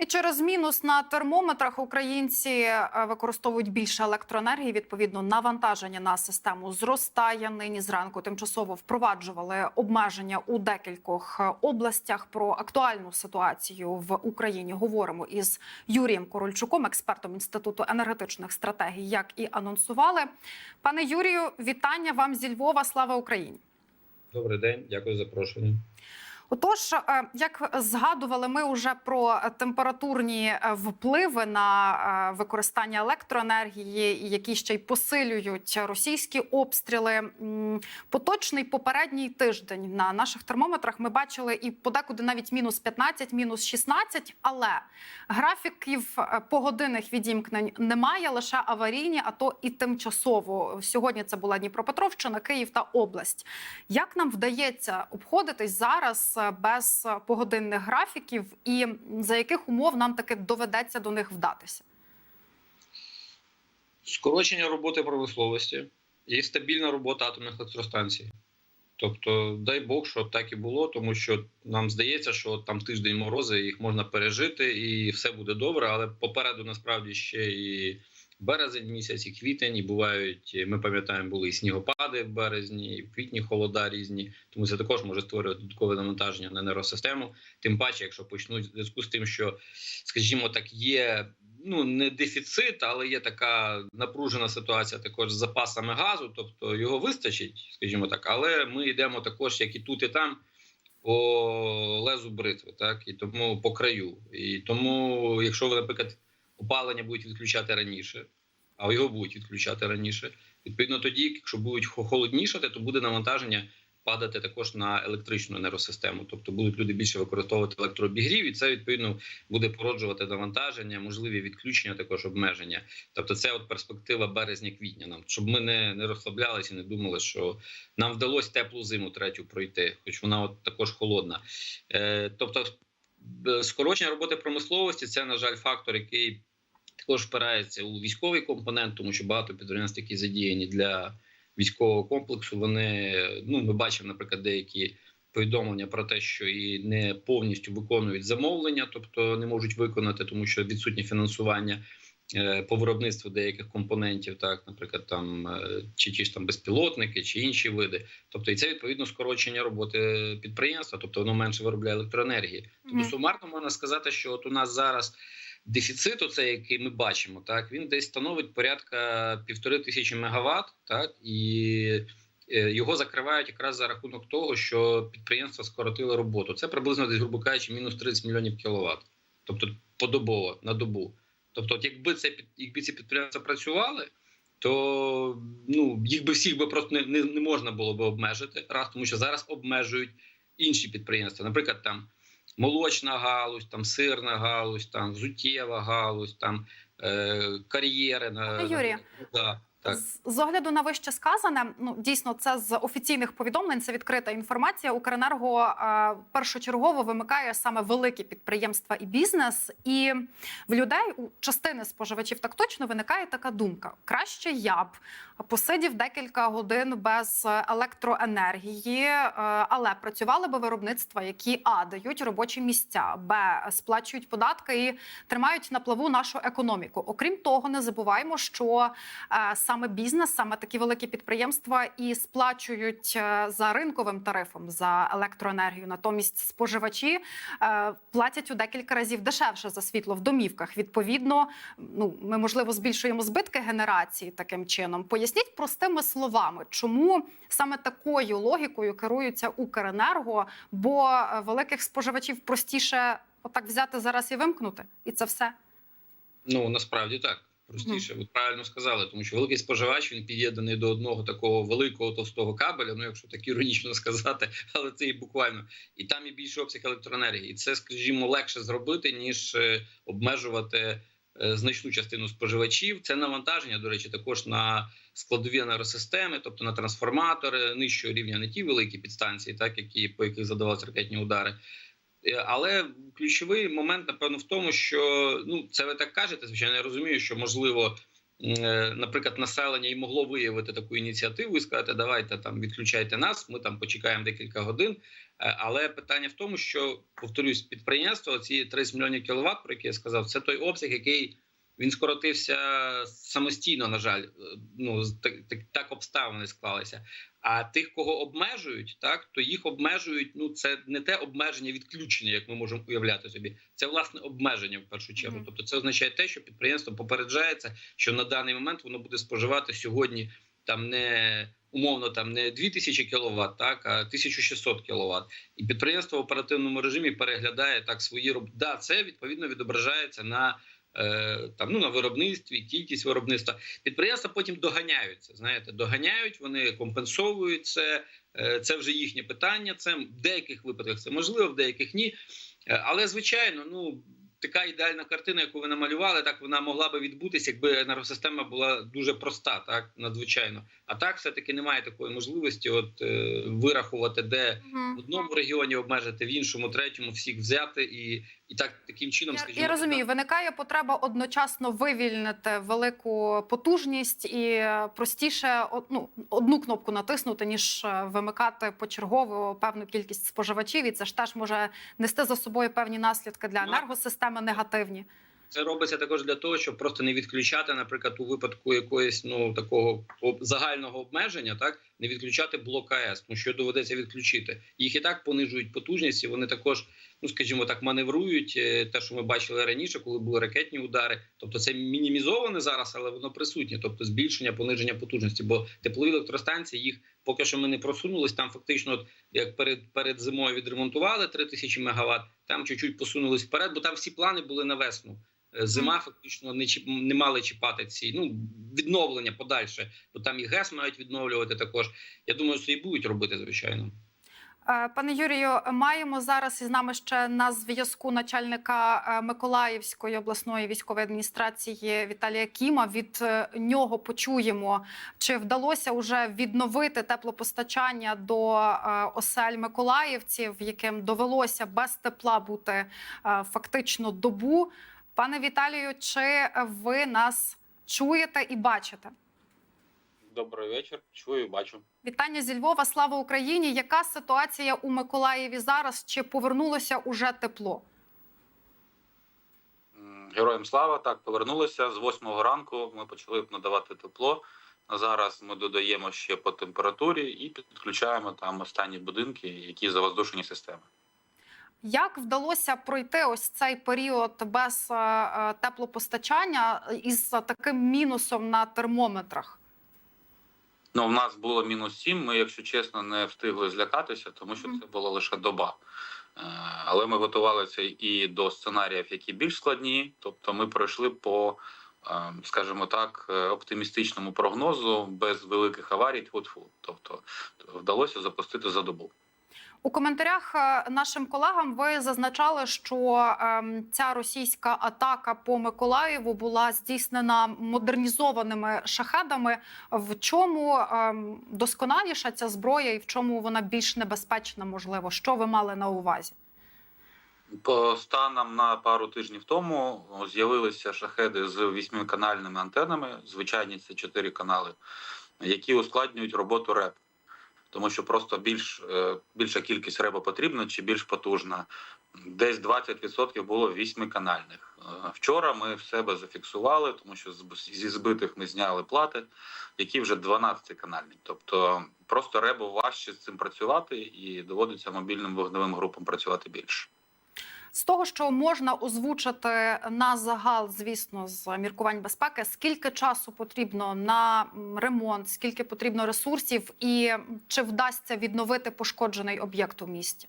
І через мінус на термометрах українці е, використовують більше електроенергії. Відповідно, навантаження на систему зростає. Нині зранку тимчасово впроваджували обмеження у декількох е, областях. Про актуальну ситуацію в Україні говоримо із Юрієм Корольчуком, експертом інституту енергетичних стратегій, як і анонсували. Пане Юрію, вітання вам зі Львова. Слава Україні! Добрий день, дякую за запрошення. Отож, е, як згадували ми вже про температурні е, впливи на е, використання електроенергії, які ще й посилюють російські обстріли. Поточний попередній тиждень на наших термометрах ми бачили і подекуди навіть мінус 15, мінус 16, але графіків погодинних відімкнень немає, лише аварійні, а то і тимчасово. Сьогодні це була Дніпропетровщина, Київ та область. Як нам вдається обходитись зараз без погодинних графіків, і за яких умов нам таки доведеться до них вдатися? Скорочення роботи промисловості і стабільна робота атомних електростанцій. Тобто, дай Бог, щоб так і було, тому що нам здається, що там тиждень морози їх можна пережити, і все буде добре. Але попереду насправді ще і березень місяць, і квітень, і бувають. Ми пам'ятаємо, були і снігопади в березні, і в квітні холода різні. Тому це також може створювати додаткове навантаження на нейросистему. Тим паче, якщо почнуть зв'язку з тим, що, скажімо так, є ну не дефіцит, але є така напружена ситуація також з запасами газу, тобто його вистачить, скажімо так, але ми йдемо також, як і тут, і там. По лезу бритви, так і тому по краю. І тому, якщо ви, наприклад, опалення будуть відключати раніше, а його будуть відключати раніше, відповідно, тоді, якщо будуть холоднішати, то буде навантаження падати також на електричну енергосистему. Тобто будуть люди більше використовувати електрообігрів, і це відповідно буде породжувати навантаження, можливі відключення, також обмеження. Тобто, це от перспектива березня-квітня. Нам щоб ми не, не розслаблялися, не думали, що нам вдалося теплу зиму третю пройти, хоч вона от також холодна. Е, тобто, скорочення роботи промисловості це на жаль фактор, який також впирається у військовий компонент, тому що багато підприємств, які задіяні для військового комплексу. Вони ну ми бачимо, наприклад, деякі повідомлення про те, що і не повністю виконують замовлення, тобто не можуть виконати, тому що відсутнє фінансування. е, По виробництву деяких компонентів, так, наприклад, там е, чи ті ж там безпілотники, чи інші види, тобто і це відповідно скорочення роботи підприємства, тобто воно менше виробляє електроенергії. Тобто сумарно можна сказати, що от у нас зараз дефіцит, оцей, який ми бачимо, так він десь становить порядка півтори тисячі мегаватт, так і е, його закривають якраз за рахунок того, що підприємства скоротили роботу. Це приблизно десь, грубо кажучи, мінус 30 мільйонів кіловат, тобто подобово на добу. Тобто, от якби це якби ці підприємства працювали, то ну їх би всіх би просто не, не, не можна було би обмежити раз, тому що зараз обмежують інші підприємства, наприклад, там молочна галузь, там сирна галузь, там взуттєва галузь, там е, кар'єри на Пане да, так. З, огляду на вище сказане, ну дійсно, це з офіційних повідомлень, це відкрита інформація. Укренерго е, першочергово вимикає саме великі підприємства і бізнес. І в людей у частини споживачів так точно виникає така думка: краще я б посидів декілька годин без електроенергії, е, але працювали би виробництва, які а дають робочі місця, б сплачують податки і тримають на плаву нашу економіку. Окрім того, не забуваємо, що е, саме бізнес, саме такі великі підприємства і сплачують е, за ринковим тарифом за електроенергію. Натомість споживачі е, платять у декілька разів дешевше за світло в домівках. Відповідно, ну ми можливо збільшуємо збитки генерації таким чином. Поясніть простими словами, чому саме такою логікою керуються Укренерго, бо е, великих споживачів простіше отак взяти зараз і вимкнути, і це все. Ну насправді так. Простіше, ви правильно сказали, тому що великий споживач він під'єднаний до одного такого великого товстого кабеля. Ну, якщо так іронічно сказати, але це і буквально і там і більший обсяг електроенергії. І це, скажімо, легше зробити ніж е, обмежувати е, значну частину споживачів. Це навантаження, до речі, також на складові енергосистеми, тобто на трансформатори нижчого рівня, не ті великі підстанції, так які по яких задавалися ракетні удари. Е, Але ключовий момент, напевно, в тому, що ну це ви так кажете. Звичайно, я розумію, що можливо е, наприклад, населення і могло виявити таку ініціативу і сказати, давайте там відключайте нас, ми там почекаємо декілька годин. Е, Але питання в тому, що повторюсь, підприємство ці 30 мільйонів кіловат, про які я сказав, це той обсяг, який він скоротився самостійно. На жаль, Е, ну так, так, так обставини склалися. А тих, кого обмежують, так то їх обмежують. Ну це не те обмеження відключення, як ми можемо уявляти собі. Це власне обмеження в першу чергу. Мгм. Тобто, це означає те, що підприємство попереджається, що на даний момент воно буде споживати сьогодні там не умовно там не 2000 кВт, так а 1600 кВт. І підприємство в оперативному режимі переглядає так свої роб... Да, це відповідно відображається на. Е, Там ну на виробництві, кількість виробництва підприємства потім доганяються. Знаєте, доганяють, вони компенсовують це. Е, Це вже їхнє питання. Це в деяких випадках це можливо, в деяких ні. Е, Але звичайно, ну така ідеальна картина, яку ви намалювали, так вона могла би відбутися, якби енергосистема була дуже проста, так надзвичайно. А так, все таки немає такої можливості, от е, вирахувати, де в одному регіоні обмежити, в іншому, третьому всіх взяти і, і так таким чином, Я, скажімо, я розумію, виникає потреба одночасно вивільнити велику потужність і простіше ну, одну кнопку натиснути, ніж е, вимикати почергово певну кількість споживачів. І це ж теж може нести за собою певні наслідки для Ну, енергосистеми негативні. Це робиться також для того, щоб просто не відключати, наприклад, у випадку якоїсь ну такого загального обмеження, так не відключати блок АЕС, тому що доведеться відключити. Їх і так понижують потужність, і вони також, ну скажімо так, маневрують е, те, що ми бачили раніше, коли були ракетні удари. Тобто це мінімізоване зараз, але воно присутнє, тобто збільшення, пониження потужності. Бо теплові електростанції їх поки що ми не просунулись. Там фактично, от, як перед перед зимою відремонтували 3000 мегаватт, там чуть-чуть посунулись вперед, бо там всі плани були на весну. Е, Зима фактично не чіп, не мали чіпати ці ну відновлення подальше, бо там і ГЕС мають відновлювати також. Я думаю, що і будуть робити, звичайно. Е, Пане Юрію, маємо зараз із нами ще на зв'язку начальника е, Миколаївської обласної військової адміністрації Віталія Кіма. Від е, нього почуємо, чи вдалося вже відновити теплопостачання до осель миколаївців, яким довелося без тепла бути фактично добу. Пане Віталію, чи ви нас чуєте і бачите? Добрий вечір. Чую, бачу. Вітання зі Львова. Слава Україні! Яка ситуація у Миколаєві зараз? Чи повернулося уже тепло? Героям слава так повернулися з 8 ранку. Ми почали надавати тепло. Зараз ми додаємо ще по температурі і підключаємо там останні будинки, які завоздушені системи. Як вдалося пройти ось цей період без е, е, теплопостачання із таким мінусом на термометрах? Ну, в нас було мінус 7, Ми, якщо чесно, не встигли злякатися, тому що це була лише доба. Е, Але ми готувалися і до сценаріїв, які більш складні. Тобто, ми пройшли по, е, скажімо так, е, оптимістичному прогнозу без великих аварій. Тобто вдалося запустити за добу. У коментарях е, нашим колегам ви зазначали, що ем, ця російська атака по Миколаєву була здійснена модернізованими шахедами. В чому ем, досконаліша ця зброя і в чому вона більш небезпечна? Можливо, що ви мали на увазі? По станам на пару тижнів тому з'явилися шахеди з вісьмиканальними антенами. Звичайні це чотири канали, які ускладнюють роботу РЕП. Тому що просто більш, е, більша кількість реба потрібна чи більш потужна. Десь 20% було вісьмиканальних. Е, Вчора ми в себе зафіксували, тому що зі збитих ми зняли плати, які вже 12-канальні. Тобто просто ребу важче з цим працювати і доводиться мобільним вогневим групам працювати більше. З того, що можна озвучити на загал, звісно, з міркувань безпеки, скільки часу потрібно на ремонт, скільки потрібно ресурсів, і чи вдасться відновити пошкоджений об'єкт у місті?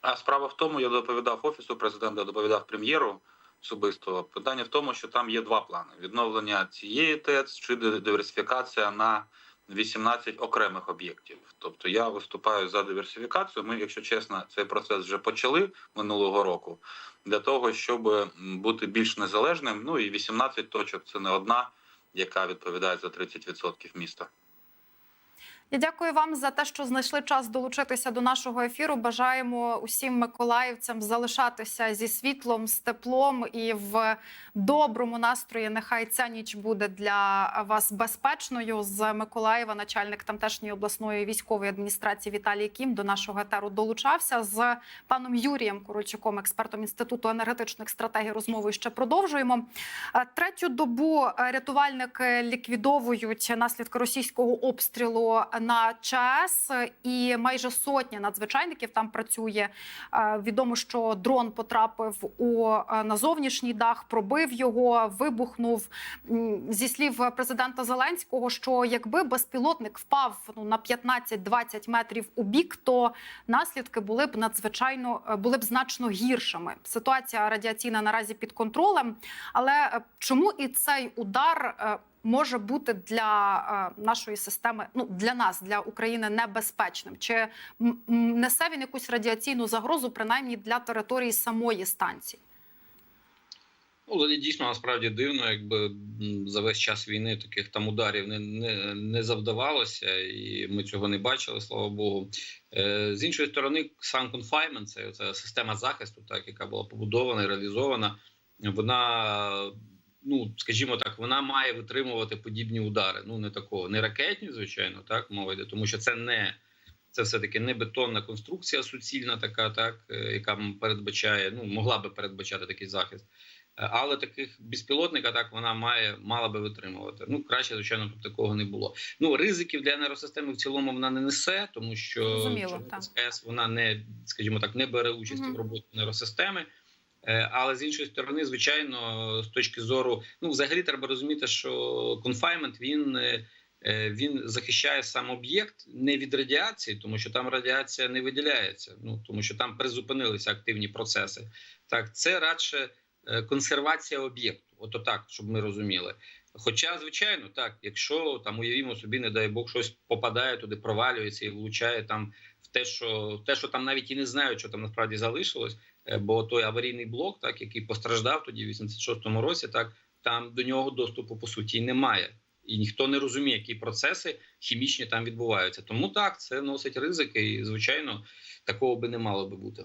А справа в тому, я доповідав офісу президента, доповідав прем'єру особисто. Питання в тому, що там є два плани: відновлення цієї ТЕЦ чи диверсифікація на 18 окремих об'єктів. Тобто я виступаю за диверсифікацію. Ми, якщо чесно, цей процес вже почали минулого року для того, щоб бути більш незалежним. Ну і 18 точок це не одна, яка відповідає за 30% міста. Я дякую вам за те, що знайшли час долучитися до нашого ефіру. Бажаємо усім миколаївцям залишатися зі світлом, з теплом і в доброму настрої. Нехай ця ніч буде для вас безпечною. З Миколаєва, начальник тамтешньої обласної військової адміністрації Віталій Кім до нашого етеру долучався з паном Юрієм Корольчуком, експертом інституту енергетичних стратегій. Розмову ще продовжуємо. Е, Третю добу рятувальники ліквідовують наслідки російського обстрілу на ЧАЕС, е, і майже сотня надзвичайників там працює. Е, Відомо, що дрон потрапив у е, на зовнішній дах, пробив його, вибухнув. Зі слів президента Зеленського, що якби безпілотник впав ну на 15-20 метрів у бік, то наслідки були б надзвичайно е, були б значно гіршими. Ситуація радіаційна наразі під контролем. Але чому і цей удар може бути для е, нашої системи, ну для нас, для України, небезпечним? Чи несе він якусь радіаційну загрозу, принаймні для території самої станції? Ну, дійсно насправді дивно, якби за весь час війни таких там ударів не, не, не завдавалося, і ми цього не бачили, слава Богу. Е, з іншої сторони, сам confinement, це, це система захисту, так яка була побудована і реалізована. Вона, ну скажімо так, вона має витримувати подібні удари. Ну не такого, не ракетні, звичайно, так мова йде, тому що це не це все таки не бетонна конструкція суцільна, така, так е, яка передбачає, ну могла би передбачати такий захист. Е, Але таких безпілотних атак вона має мала би витримувати. Ну краще, звичайно, щоб такого не було. Ну ризиків для енергосистеми в цілому вона не несе, тому що Чорнобильська вона не, скажімо так, не бере участі Мгм. в роботі енергосистеми. Е, Але з іншої сторони, звичайно, з точки зору, ну взагалі треба розуміти, що конфаймент він. е, е, Він захищає сам об'єкт не від радіації, тому що там радіація не виділяється. Ну тому що там призупинилися активні процеси. Так, це радше консервація об'єкту. Ото так, щоб ми розуміли. Хоча, звичайно, так, якщо там уявімо собі, не дай Бог, щось попадає туди, провалюється і влучає там те, що те, що там навіть і не знають, що там насправді залишилось. е, Бо той аварійний блок, так який постраждав тоді, в 86-му році, так там до нього доступу по суті немає. І ніхто не розуміє, які процеси хімічні там відбуваються. Тому так це носить ризики, і звичайно такого би не мало би бути.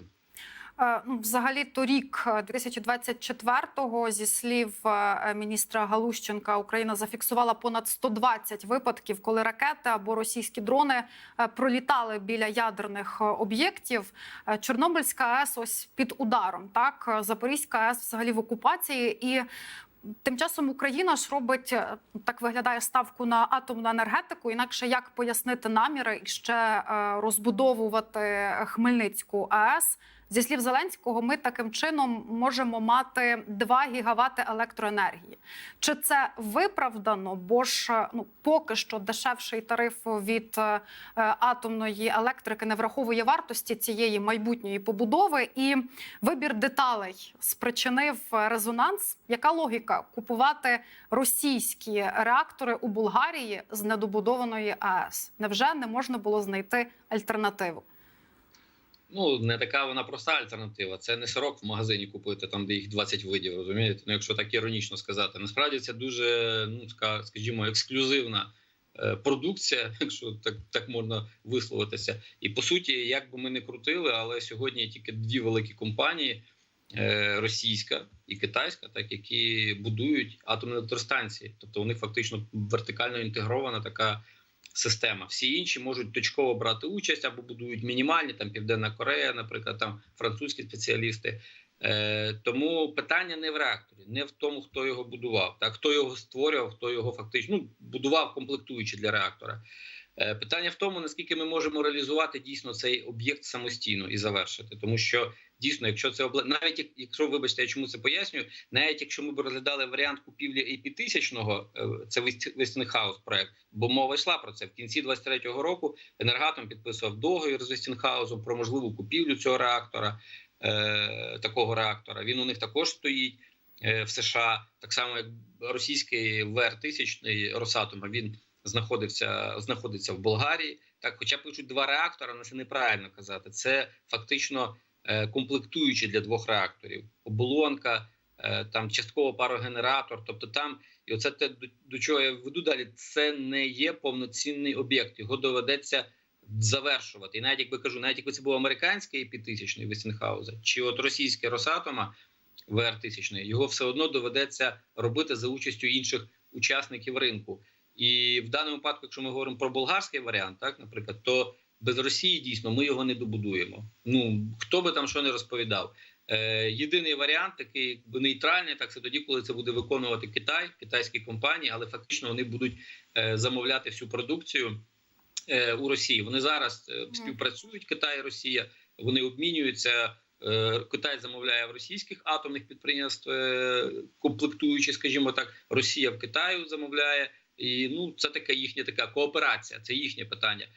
Е, Ну, взагалі, торік, е, 2024-го, зі слів е, міністра Галущенка, Україна зафіксувала понад 120 випадків, коли ракети або російські дрони е, пролітали біля ядерних е, об'єктів. Е, Чорнобильська АЕС ось під ударом. Так, Е, Запорізька АЕС взагалі в окупації і. Тим часом Україна ж робить е, так виглядає ставку на атомну енергетику. Інакше як пояснити наміри і ще е, розбудовувати Хмельницьку АЕС. Зі слів Зеленського, ми таким чином можемо мати 2 гігавати електроенергії. Чи це виправдано? Бо ж е, ну поки що дешевший тариф від е, атомної електрики не враховує вартості цієї майбутньої побудови, і вибір деталей спричинив резонанс. Яка логіка купувати російські реактори у Болгарії з недобудованої АЕС? Невже не можна було знайти альтернативу? Ну не така вона проста альтернатива. Це не сирок в магазині купити, там де їх 20 видів. Розумієте? Ну, якщо так іронічно сказати, насправді це дуже ну ска- скажімо, ексклюзивна е, продукція, якщо так, так можна висловитися. І по суті, як би ми не крутили, але сьогодні тільки дві великі компанії. е, Російська і китайська, так які будують атомні електростанції, тобто у них фактично вертикально інтегрована така система. Всі інші можуть точково брати участь або будують мінімальні, там Південна Корея, наприклад, там французькі спеціалісти. Е, тому питання не в реакторі, не в тому, хто його будував, так хто його створював, хто його фактично ну, будував комплектуючи для реактора. Е, питання в тому, наскільки ми можемо реалізувати дійсно цей об'єкт самостійно і завершити, тому що дійсно, якщо це обла... навіть як- якщо вибачте, я чому це пояснюю, навіть якщо ми б розглядали варіант купівлі AP 1000 це Westinghouse проект, бо мова йшла про це в кінці 23-го року. Енергатом підписував договір з Westinghouse про можливу купівлю цього реактора, е, такого реактора. Він у них також стоїть е, в США, так само як російський ВР 1000 Росатома. Він знаходився знаходиться в Болгарії. Так, хоча пишуть два реактора, але це неправильно казати. Це фактично е, комплектуючі для двох реакторів. Оболонка, е, там частково парогенератор. Тобто там, і оце те, до, чого я веду далі, це не є повноцінний об'єкт. Його доведеться завершувати. І навіть якби кажу, навіть якби це був американський п'ятитисячний Вестінхауза, чи от російське Росатома ВР тисячний, його все одно доведеться робити за участю інших учасників ринку. І в даному випадку, якщо ми говоримо про болгарський варіант, так, наприклад, то без Росії дійсно ми його не добудуємо. Ну хто би там що не розповідав. Е, єдиний варіант такий якби, нейтральний, так це тоді, коли це буде виконувати Китай, китайські компанії, але фактично вони будуть е, замовляти всю продукцію е, у Росії. Вони зараз е, співпрацюють Китай і Росія. Вони обмінюються. Е, Китай замовляє в російських атомних підприємств е, комплектуючі, скажімо так, Росія в Китаю замовляє. І ну це така їхня така кооперація, це їхнє питання.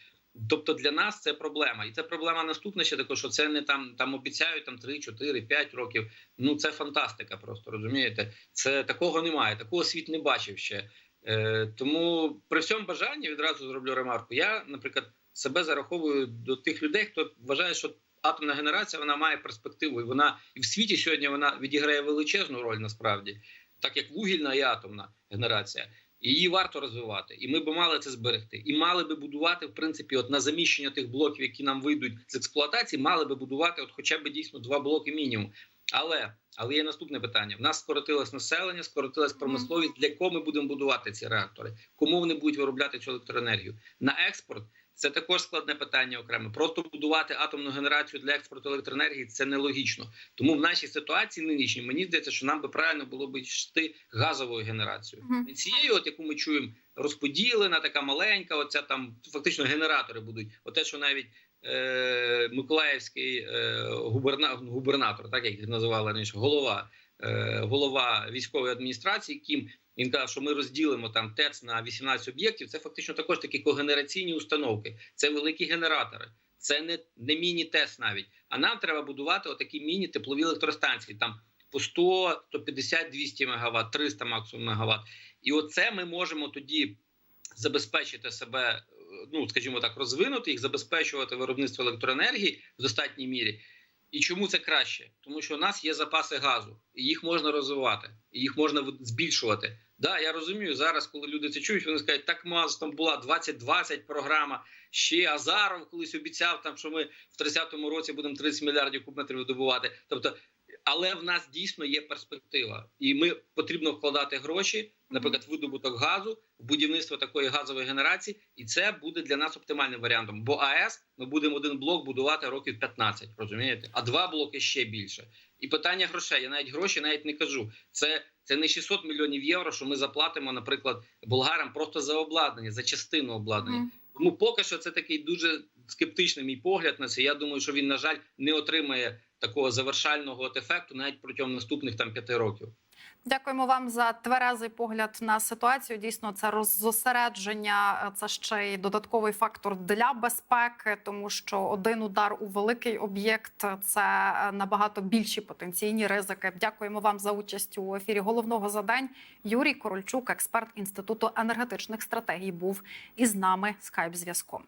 Тобто для нас це проблема, і це проблема наступна ще також, що це не там там обіцяють там 3, 4, 5 років. Ну це фантастика, просто розумієте. Це такого немає, такого світ не бачив ще. Е, тому при всьому бажанні відразу зроблю ремарку. Я, наприклад, себе зараховую до тих людей, хто вважає, що атомна генерація вона має перспективу, і вона і в світі сьогодні вона відіграє величезну роль насправді, так як вугільна і атомна генерація. Її варто розвивати, і ми б мали це зберегти, і мали би будувати в принципі, от на заміщення тих блоків, які нам вийдуть з експлуатації, мали би будувати от хоча б дійсно два блоки мінімум. Але але є наступне питання: в нас скоротилось населення, скоротилась промисловість. Для кого ми будемо будувати ці реактори? Кому вони будуть виробляти цю електроенергію на експорт? Це також складне питання окремо. Просто будувати атомну генерацію для експорту електроенергії це нелогічно. Тому в нашій ситуації нинішній мені здається, що нам би правильно було б йти газовою генерацією. Не цією, от яку ми чуємо, розподілена, така маленька. Оця там фактично генератори будуть. Оте, що навіть е, Миколаївський е, губерна, губернатор, так як їх називали раніше, голова, е, голова військової адміністрації, Кім. Він каже, що ми розділимо там ТЕЦ на 18 об'єктів. Це фактично також такі когенераційні установки. Це великі генератори, це не, не міні-ТЕС навіть. А нам треба будувати отакі міні-теплові електростанції. Там по 100, 150, 200 МВт, 300 максимум МВт. І оце ми можемо тоді забезпечити себе, ну скажімо так, розвинути їх, забезпечувати виробництво електроенергії в достатній мірі. І чому це краще? Тому що у нас є запаси газу, і їх можна розвивати, і їх можна збільшувати. Да, я розумію зараз, коли люди це чують, вони скажуть, так маз там була 2020 програма. Ще Азаров колись обіцяв, там що ми в 30-му році будемо 30 мільярдів кубометрів видобувати. Тобто, але в нас дійсно є перспектива, і ми потрібно вкладати гроші, наприклад, видобуток газу, в будівництво такої газової генерації, і це буде для нас оптимальним варіантом. Бо АЕС ми будемо один блок будувати років 15, розумієте? А два блоки ще більше. І питання грошей. Я навіть гроші навіть не кажу. Це це не 600 мільйонів євро, що ми заплатимо, наприклад, болгарам просто за обладнання, за частину обладнання. Mm. Тому поки що це такий дуже скептичний мій погляд на це. Я думаю, що він, на жаль, не отримає такого завершального ефекту навіть протягом наступних там п'яти років. Дякуємо вам за тверезий погляд на ситуацію. Дійсно, це роззосередження, це ще й додатковий фактор для безпеки, тому що один удар у великий об'єкт це набагато більші потенційні ризики. Дякуємо вам за участь у ефірі головного за день. Юрій Корольчук, експерт інституту енергетичних стратегій, був із нами скайп зв'язком.